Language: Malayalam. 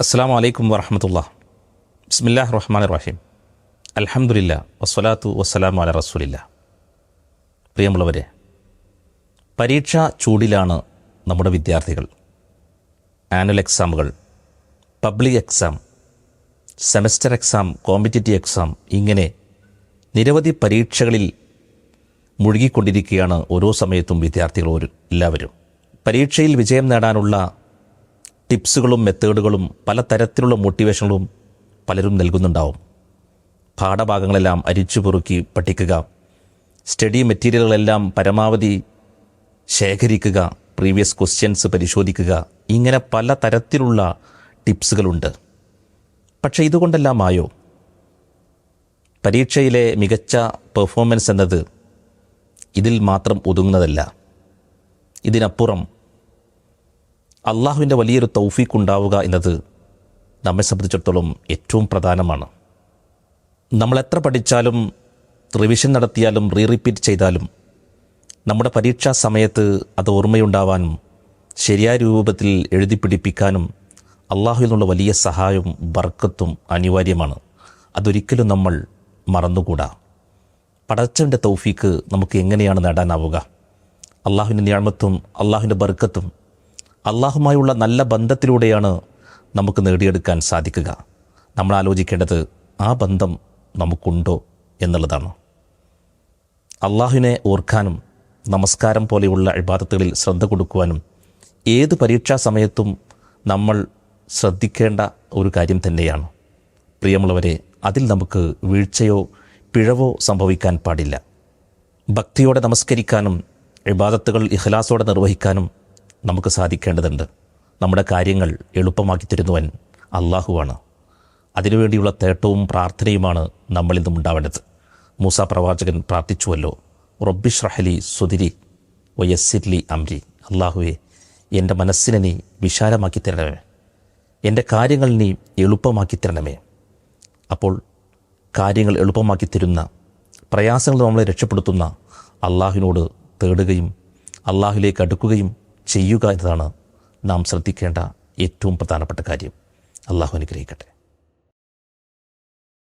അസ്സാം വലൈക്കും വറഹമത്തുള്ള ബിസ്മില്ലാഹ് റഹ്മാൻ റഹീം അലഹമുല്ല വസ്സലാത്തു വസ്സലാം അല റസൂലില്ല. പ്രിയമുള്ളവരെ പരീക്ഷ ചൂടിലാണ് നമ്മുടെ വിദ്യാർത്ഥികൾ. Annual എക്സാമുകൾ public exam semester exam competitive exam ഇങ്ങനെ നിരവധി പരീക്ഷകളിൽ മുഴുകിക്കൊണ്ടിരിക്കുകയാണ് ഓരോ സമയത്തും വിദ്യാർത്ഥികൾ ഒരു എല്ലാവരും. പരീക്ഷയിൽ വിജയം നേടാനുള്ള ടിപ്സുകളും മെത്തേഡുകളും പലതരത്തിലുള്ള മോട്ടിവേഷനുകളും പലരും നൽകുന്നുണ്ടാവും. പാഠഭാഗങ്ങളെല്ലാം അരിച്ചു പൊറുക്കി പഠിക്കുക. സ്റ്റഡി മെറ്റീരിയലുകളെല്ലാം പരമാവധി ശേഖരിക്കുക. പ്രീവിയസ് ക്വസ്റ്റ്യൻസ് പരിശോധിക്കുക. ഇങ്ങനെ പല തരത്തിലുള്ള ടിപ്സുകളുണ്ട്. പക്ഷേ ഇതുകൊണ്ടെല്ലാം ആയോ പരീക്ഷയിലെ മികച്ച പെർഫോമൻസ് എന്നത് ഇതിൽ മാത്രം ഒതുങ്ങുന്നതല്ല. ഇതിനപ്പുറം അള്ളാഹുവിന്റെ വലിയൊരു തൗഫീഖ് ഉണ്ടാവുക എന്നത് നമ്മെ സംബന്ധിച്ചിടത്തോളം ഏറ്റവും പ്രധാനമാണ്. നമ്മൾ എത്ര പഠിച്ചാലും റിവിഷൻ നടത്തിയാലും റീ റിപ്പീറ്റ് ചെയ്താലും നമ്മുടെ പരീക്ഷാ സമയത്ത് അത് ഓർമ്മയുണ്ടാവാനും ശരിയായ രൂപത്തിൽ എഴുതി പിടിപ്പിക്കാനും അള്ളാഹുവിൽ നിന്നുള്ള വലിയ സഹായവും ബർക്കത്തും അനിവാര്യമാണ്. അതൊരിക്കലും നമ്മൾ മറന്നുകൂടാ. പടച്ചവന്റെ തൗഫീക്ക് നമുക്ക് എങ്ങനെയാണ് നേടാനാവുക? അള്ളാഹുവിന്റെ ഞാമത്തും അള്ളാഹുവിന്റെ ബർക്കത്തും അള്ളാഹുമായുള്ള നല്ല ബന്ധത്തിലൂടെയാണ് നമുക്ക് നേടിയെടുക്കാൻ സാധിക്കുക. നമ്മൾ ആലോചിക്കേണ്ടത് ആ ബന്ധം നമുക്കുണ്ടോ എന്നുള്ളതാണ്. അള്ളാഹുവിനെ ഓർക്കാനും നമസ്കാരം പോലെയുള്ള ഇബാദത്തുകളിൽ ശ്രദ്ധ കൊടുക്കുവാനും ഏത് പരീക്ഷാ സമയത്തും നമ്മൾ ശ്രദ്ധിക്കേണ്ട ഒരു കാര്യം തന്നെയാണ്. പ്രിയമുള്ളവരെ അതിൽ നമുക്ക് വീഴ്ചയോ പിഴവോ സംഭവിക്കാൻ പാടില്ല. ഭക്തിയോടെ നമസ്കരിക്കാനും ഇബാദത്തുകൾ ഇഖ്ലാസോടെ നിർവഹിക്കാനും നമുക്ക് സാധിക്കേണ്ടതുണ്ട്. നമ്മുടെ കാര്യങ്ങൾ എളുപ്പമാക്കി തരുന്നവൻ അള്ളാഹുവാണ് അതിനുവേണ്ടിയുള്ള തേട്ടവും പ്രാർത്ഥനയുമാണ് നമ്മളിൽ നിന്നുണ്ടാവേണ്ടത് മൂസ പ്രവാചകൻ പ്രാർത്ഥിച്ചുവല്ലോ റബ്ബി റഹലി സുതിരി വയസ്സിർലി അംരി. അള്ളാഹുവെ എന്റെ മനസ്സിനെ നീ വിശാലമാക്കി തരണമേ. എന്റെ കാര്യങ്ങൾ നീ എളുപ്പമാക്കി തരണമേ. അപ്പോൾ കാര്യങ്ങൾ എളുപ്പമാക്കി തരുന്ന പ്രയാസങ്ങൾ നമ്മളെ രക്ഷപ്പെടുത്തുന്ന അള്ളാഹുവിനോട് തേടുകയും അള്ളാഹുലേക്ക് അടുക്കുകയും ചെയ്യുക എന്നതാണ് നാം ശ്രദ്ധിക്കേണ്ട ഏറ്റവും പ്രധാനപ്പെട്ട കാര്യം. അള്ളാഹു അനുഗ്രഹിക്കട്ടെ.